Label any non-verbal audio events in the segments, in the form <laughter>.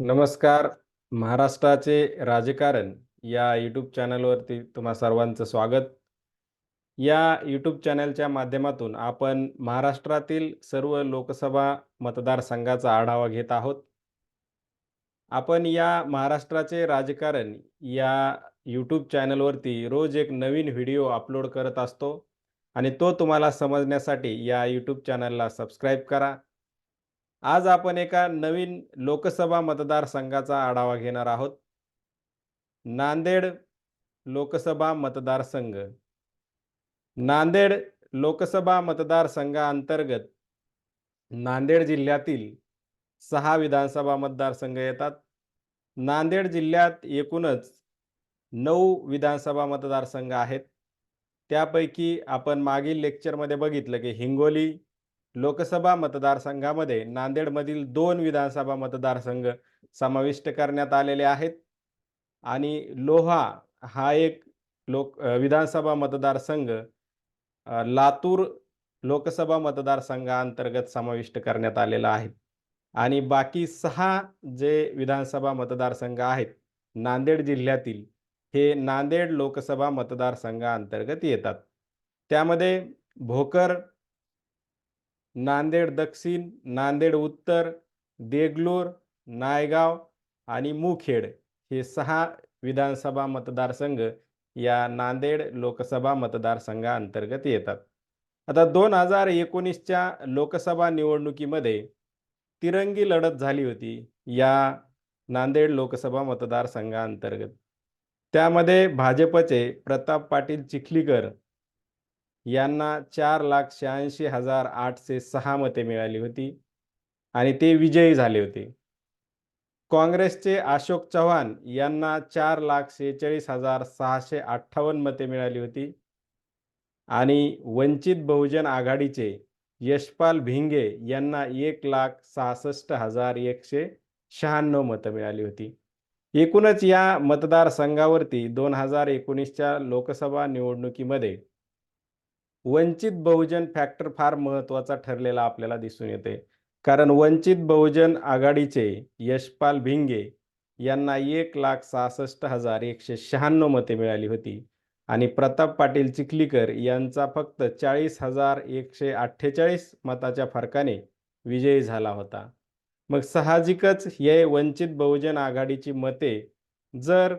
नमस्कार महाराष्ट्राचे राजकारण या यूट्यूब चॅनलवरती तुम्हा सर्वांचं स्वागत. या यूट्यूब चॅनलच्या माध्यमातून आपण महाराष्ट्रातील सर्व लोकसभा मतदारसंघाचा आढावा घेत आहोत. आपण या महाराष्ट्राचे राजकारण या यूट्यूब चॅनलवरती रोज एक नवीन व्हिडिओ अपलोड करत असतो आणि तो तुम्हाला समजण्यासाठी या यूट्यूब चॅनलला सबस्क्राईब करा. आज आपण एका नवीन लोकसभा मतदारसंघाचा आढावा घेणार आहोत. नांदेड लोकसभा मतदारसंघ. नांदेड लोकसभा मतदारसंघाअंतर्गत नांदेड जिल्ह्यातील सहा विधानसभा मतदारसंघ येतात. नांदेड जिल्ह्यात एकूणच नऊ विधानसभा मतदारसंघ आहेत. त्यापैकी आपण मागील लेक्चरमध्ये बघितलं की हिंगोली लोकसभा मतदारसंघामध्ये नांदेडमधील दोन विधानसभा मतदारसंघ समाविष्ट करण्यात आलेले आहेत. आणि लोहा हा एक लोक विधानसभा मतदारसंघ लातूर लोकसभा मतदारसंघाअंतर्गत समाविष्ट करण्यात आलेला आहे. आणि बाकी सहा जे विधानसभा मतदारसंघ आहेत नांदेड जिल्ह्यातील हे नांदेड लोकसभा मतदारसंघाअंतर्गत येतात. त्यामध्ये भोकर नांदेड दक्षिण नांदेड उत्तर देगलूर नायगाव आणि मुखेड हे सहा विधानसभा मतदारसंघ या नांदेड लोकसभा मतदारसंघाअंतर्गत येतात. आता दोन हजार एकोणीसच्या लोकसभा निवडणुकीमध्ये तिरंगी लढत झाली होती या नांदेड लोकसभा मतदारसंघाअंतर्गत. त्यामध्ये भाजपचे प्रताप पाटील चिखलीकर यांना चार लाख शहाऐंशी हजार आठशे सहा मते मिळाली होती आणि ते विजयी झाले होते. काँग्रेसचे अशोक चव्हाण यांना चार लाख शेहेचाळीस हजार सहाशे अठ्ठावन्न मते मिळाली होती आणि वंचित बहुजन आघाडीचे यशपाल भिंगे यांना एक लाख सहासष्ट हजार एकशे शहाण्णव मतं मिळाली होती. एकूणच या मतदारसंघावरती दोन हजार एकोणीसच्या लोकसभा निवडणुकीमध्ये वंचित बहुजन फॅक्टर फार महत्त्वाचा ठरलेला आपल्याला दिसून येते. कारण वंचित बहुजन आघाडीचे यशपाल भिंगे यांना एक लाख सहासष्ट हजार एकशे शहाण्णव मते मिळाली होती. आणि प्रताप पाटील चिखलीकर यांचा फक्त चाळीस हजार एकशे अठ्ठेचाळीस मताच्या फरकाने विजयी झाला होता. मग साहजिकच हे वंचित बहुजन आघाडीची मते जर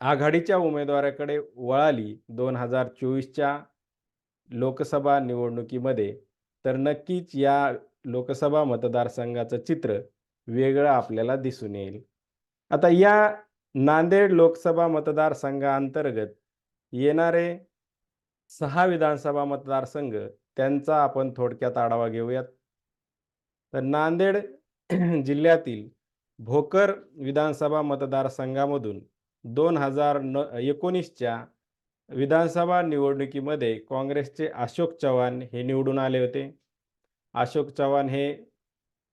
आघाडीच्या उमेदवाराकडे वळाली दोन हजार चोवीसच्या लोकसभा निवडणुकीमध्ये तर नक्कीच या लोकसभा मतदारसंघाचं चित्र वेगळं आपल्याला दिसून येईल. आता या नांदेड लोकसभा मतदारसंघाअंतर्गत येणारे सहा विधानसभा मतदारसंघ त्यांचा आपण थोडक्यात आढावा घेऊयात. तर नांदेड <clears throat> जिल्ह्यातील भोकर विधानसभा मतदारसंघामधून दोन हजार न एकोणीसच्या विधानसभा निवडणुकीमध्ये काँग्रेसचे अशोक चव्हाण हे निवडून आले होते. अशोक चव्हाण हे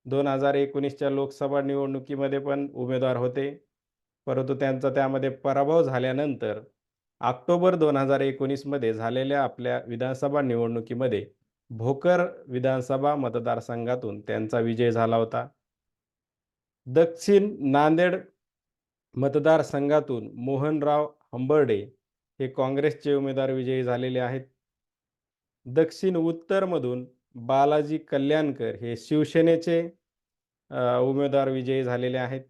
दोन हजार एकोणीसच्या लोकसभा निवडणुकीमध्ये पण उमेदवार होते. परंतु त्यांचा त्यामध्ये पराभव झाल्यानंतर ऑक्टोबर दोन हजार एकोणीसमध्ये झालेल्या आपल्या विधानसभा निवडणुकीमध्ये भोकर विधानसभा मतदारसंघातून त्यांचा विजय झाला होता. दक्षिण नांदेड मतदारसंघातून मोहनराव हंबर्डे हे काँग्रेसचे उमेदवार विजयी झालेले आहेत. दक्षिण उत्तरमधून बालाजी कल्याणकर हे शिवसेनेचे उमेदवार विजयी झालेले आहेत.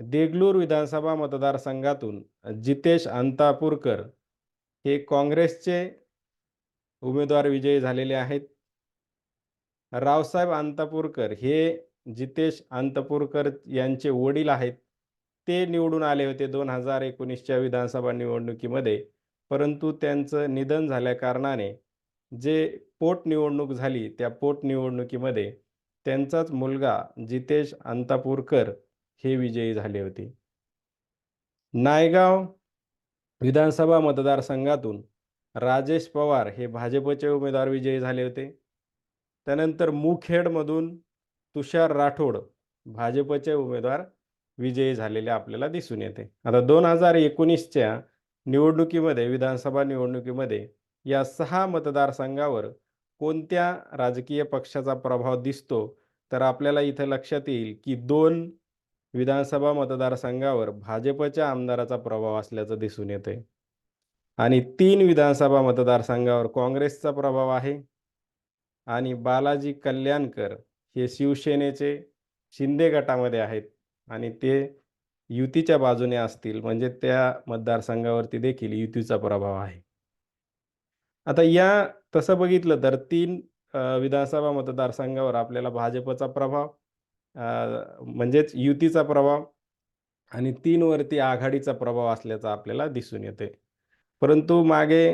देगलूर विधानसभा मतदारसंघातून जितेश अंतापूरकर हे काँग्रेसचे उमेदवार विजयी झालेले आहेत. रावसाहेब अंतापूरकर हे जितेश अंतपूरकर यांचे वडील आहेत. ते निवडून आले होते दोन हजार एकोणीसच्या विधानसभा निवडणुकीमध्ये. परंतु त्यांचं निधन झाल्या कारणाने जे पोटनिवडणूक झाली त्या पोटनिवडणुकीमध्ये त्यांचाच मुलगा जितेश अंतापूरकर हे विजयी झाले होते. नायगाव विधानसभा मतदारसंघातून राजेश पवार हे भाजपचे उमेदवार विजयी झाले होते. त्यानंतर मुखेडमधून तुषार राठोड भाजपचे उमेदवार विजयी झालेले आपल्याला दिसून येते. आता दोन हजार एकोणीसच्या निवडणुकीमध्ये विधानसभा निवडणुकीमध्ये या सहा मतदारसंघावर कोणत्या राजकीय पक्षाचा प्रभाव दिसतो? तर आपल्याला इथं लक्षात येईल की दोन विधानसभा मतदारसंघावर भाजपच्या आमदाराचा प्रभाव असल्याचं दिसून येतंय. आणि तीन विधानसभा मतदारसंघावर काँग्रेसचा प्रभाव आहे. आणि बालाजी कल्याणकर हे शिवसेनेचे शिंदे गटामध्ये आहेत. आणि ते युतीच्या बाजूने असतील म्हणजे त्या मतदारसंघावरती देखील युतीचा प्रभाव आहे. आता या तसं बघितलं तर तीन विधानसभा मतदारसंघावर आपल्याला भाजपचा प्रभाव म्हणजेच युतीचा प्रभाव आणि तीनवरती आघाडीचा प्रभाव असल्याचा आपल्याला दिसून येते परंतु मागे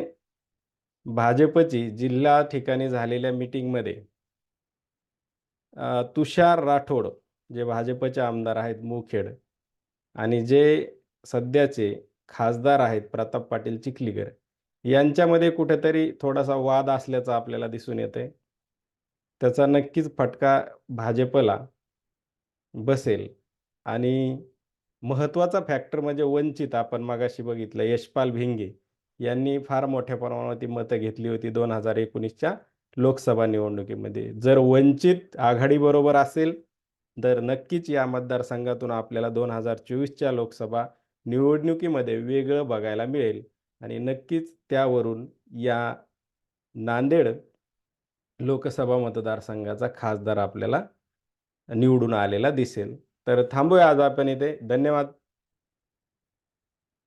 भाजपची जिल्हा ठिकाणी झालेल्या मीटिंगमध्ये तुषार राठोड जे भाजपचे आमदार आहेत मुखेड आणि जे सध्याचे खासदार आहेत प्रताप पाटील चिखलीकर यांच्यामध्ये कुठेतरी थोडासा वाद असल्याचं आपल्याला दिसून येतंय. त्याचा नक्कीच फटका भाजपला बसेल आणि महत्त्वाचा फॅक्टर म्हणजे वंचित आपण मागाशी बघितलं यशपाल भिंगे यांनी फार मोठ्या प्रमाणावरती मतं घेतली होती दोन हजार एकोणीसच्या लोकसभा निवडणुकीमध्ये. जर वंचित आघाडीबरोबर असेल तर नक्कीच या मतदारसंघातून आपल्याला दोन हजार चोवीसच्या लोकसभा निवडणुकीमध्ये वेगळं बघायला मिळेल. आणि नक्कीच त्यावरून या नांदेड लोकसभा मतदारसंघाचा खासदार आपल्याला निवडून आलेला दिसेल. तर थांबूया आज आपण इथे. धन्यवाद.